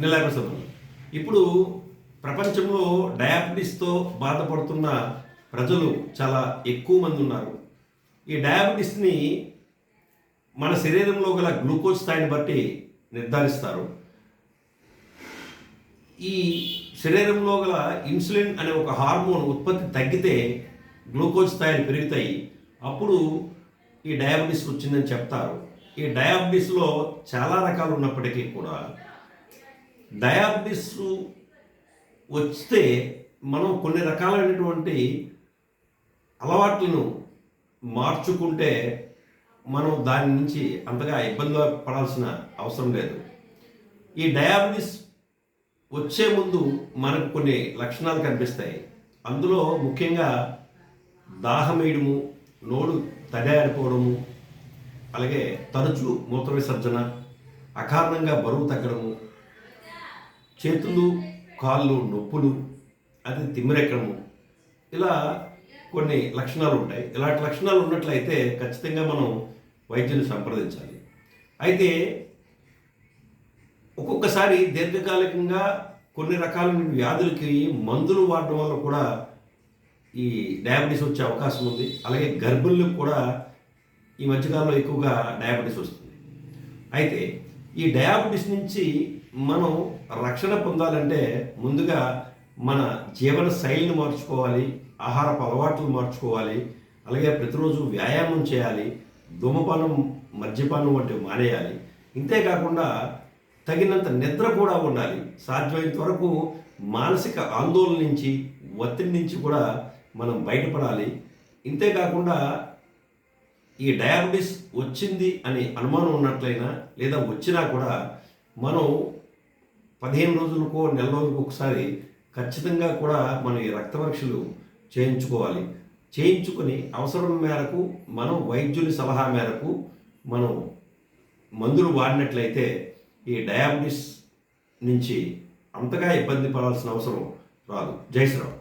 నిలబెడుతున్నాం ఇప్పుడు ప్రపంచంలో డయాబెటీస్తో బాధపడుతున్న ప్రజలు చాలా ఎక్కువ మంది ఉన్నారు. ఈ డయాబెటీస్ని మన శరీరంలో గల గ్లూకోజ్ స్థాయిని బట్టి నిర్ధారిస్తారు. ఈ శరీరంలో గల ఇన్సులిన్ అనే ఒక హార్మోన్ ఉత్పత్తి తగ్గితే గ్లూకోజ్ స్థాయిలు పెరుగుతాయి. అప్పుడు ఈ డయాబెటీస్ వచ్చిందని చెప్తారు. ఈ డయాబెటీస్లో చాలా రకాలు ఉన్నప్పటికీ కూడా డయాబెటీస్ వస్తే మనం కొన్ని రకాలైనటువంటి అలవాట్లను మార్చుకుంటే మనం దాని నుంచి అంతగా ఇబ్బంది పడాల్సిన అవసరం లేదు. ఈ డయాబెటీస్ వచ్చే ముందు మనకు కొన్ని లక్షణాలు కనిపిస్తాయి. అందులో ముఖ్యంగా దాహం వేయడము నోడు తడారిపోవడము అలాగే తరచు మూత్ర విసర్జన అకారణంగా బరువు తగ్గడము చేతులు కాళ్ళు నొప్పులు అది తిమ్మిరెక్కడము. ఇలా కొన్ని లక్షణాలు ఉంటాయి. ఇలాంటి లక్షణాలు ఉన్నట్లయితే ఖచ్చితంగా మనం వైద్యుని సంప్రదించాలి. అయితే ఒక్కొక్కసారి దీర్ఘకాలికంగా కొన్ని రకాల వ్యాధులకి మందులు వాడడం వల్ల కూడా ఈ డయాబెటీస్ వచ్చే అవకాశం ఉంది. అలాగే గర్భిణులకు కూడా ఈ మధ్యకాలంలో ఎక్కువగా డయాబెటీస్ వస్తుంది. అయితే ఈ డయాబెటీస్ నుంచి మనం రక్షణ పొందాలంటే ముందుగా మన జీవన శైలిని మార్చుకోవాలి ఆహారపు అలవాట్లు మార్చుకోవాలి అలాగే ప్రతిరోజు వ్యాయామం చేయాలి ధూమపానం మద్యపానం వంటివి మానేయాలి. ఇంతేకాకుండా తగినంత నిద్ర కూడా ఉండాలి. సాధ్యమైనంత వరకు మానసిక ఆందోళన నుంచి ఒత్తిడి నుంచి కూడా మనం బయటపడాలి. ఇంతేకాకుండా ఈ డయాబెటీస్ వచ్చింది అనే అనుమానం ఉన్నట్లయినా లేదా వచ్చినా కూడా మనం పదిహేను రోజులకో నెల రోజులకు ఒకసారి ఖచ్చితంగా కూడా మనం ఈ రక్త పరీక్షలు చేయించుకోవాలి. చేయించుకొని అవసరం మేరకు మనం వైద్యుని సలహా మేరకు మనం మందులు వాడినట్లయితే ఈ డయాబెటీస్ నుంచి అంతగా ఇబ్బంది పడాల్సిన అవసరం రాదు. జై శ్రీరామ్.